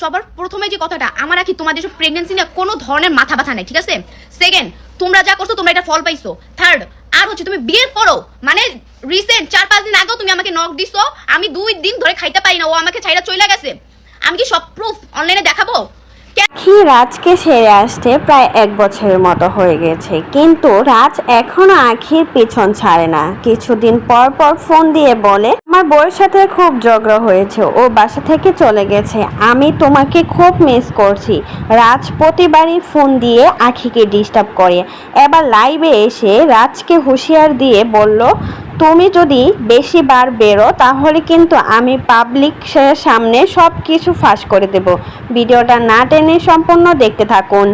সবার প্রথমে যে কথাটা, আমার কি তোমাদের সব প্রেগনেন্সি নিয়ে কোনো ধরনের মাথা ব্যথা নেই, ঠিক আছে? সেকেন্ড তোমরা যা করছ, তোমরা এটা ফল পাইছো। থার্ড আর হচ্ছে তুমি বিয়ের পরও মানে রিসেন্ট চার পাঁচ দিন আগেও তুমি আমাকে নক দিছো, আমি দুই দিন ধরে খাইতে পারি না, ও আমাকে ছাইরা চলে গেছে। আমি কি সব প্রুফ অনলাইনে দেখাবো? আখি রাজকে ছেড়ে আসতে প্রায় এক বছরের মতো হয়ে গেছে। কিন্তু রাজ এখনও আখির পিছন ছাড়ে না। কিছুদিন পর পর ফোন দিয়ে বলে, আমার বউয়ের সাথে খুব ঝগড়া হয়েছে। ও বাসা থেকে চলে গেছে। আমি তোমাকে খুব মিস করছি। রাজ প্রতিবারই ফোন দিয়ে আখিকে ডিস্টার্ব করে। এবার লাইভে এসে রাজকে হুঁশিয়ার দিয়ে বলল তুমি যদি বেশি বার বেরো তাহলে কিন্তু আমি পাবলিক সামনে সব কিছু ফাঁস করে দেব। ভিডিওটা না টেনে সম্পূর্ণ দেখতে থাকুন।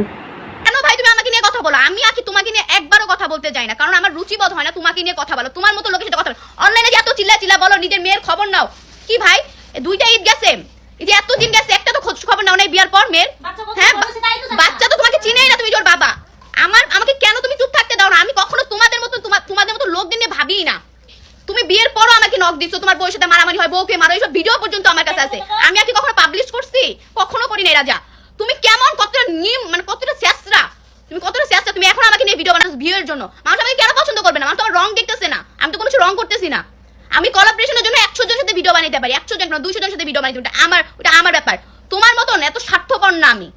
কেন ভাই তুমি আমাকে নিয়ে কথা বলো? আমি আকি তোমাকে নিয়ে একবারও কথা বলতে যাই না। কারণ আমার রুচিবোধ হয় না তোমাকে নিয়ে কথা বলো। তোমার মতো লোকের সাথে কথা বলো। অনলাইনে যে এত চিল্লা চিল্লা বলো নিজের মেয়ের খবর নাও। কি ভাই দুইটা ঈদ গেছে? এই যে এত দিন গেছে একটা তো খোঁজ খবর নাও নাই বিয়ার পর মেয়ের। হ্যাঁ। বাচ্চা তো তোমাকে চিনেই না তুমি ওর বাবা। আমার আমাকে কেন তুমি চুপ থাকতে দাও না? আমি কখনো তোমাদের মতো তোমার তোমাদের মতো লোকদের নিয়ে ভাবিই না তুমি বিয়ের পরও আমাকে নক দিচ্ছ তোমার বউয়ের সাথে মারামারি হয় বউকে মারো এইসব ভিডিও পর্যন্ত আমার কাছে আছে। আমি আর কি কখনো পাবলিশ করছি? কখনো করি না রাজা। তুমি কেমন কতটা নিম মানে কতটা চেষ্টা তুমি কতটা চেষ্টা তুমি এখন আমাকে নিয়ে ভিডিও বানাচ্ছ ভিউয়ের জন্য। মানুষ আমাকে কেন পছন্দ করবে না? মানুষ আমার রং দেখতেছে না। আমি তো কোনো কিছু রং করতেছি না। আমি কলাবরেশনের জন্য একশো জনের সাথে ভিডিও বানাইতে পারি। একশো জন না দুইশো জনের সাথে ভিডিও বানাইতে পারি। আমার ওটা আমার ব্যাপার। তোমার মতন এত স্বার্থপর না আমি।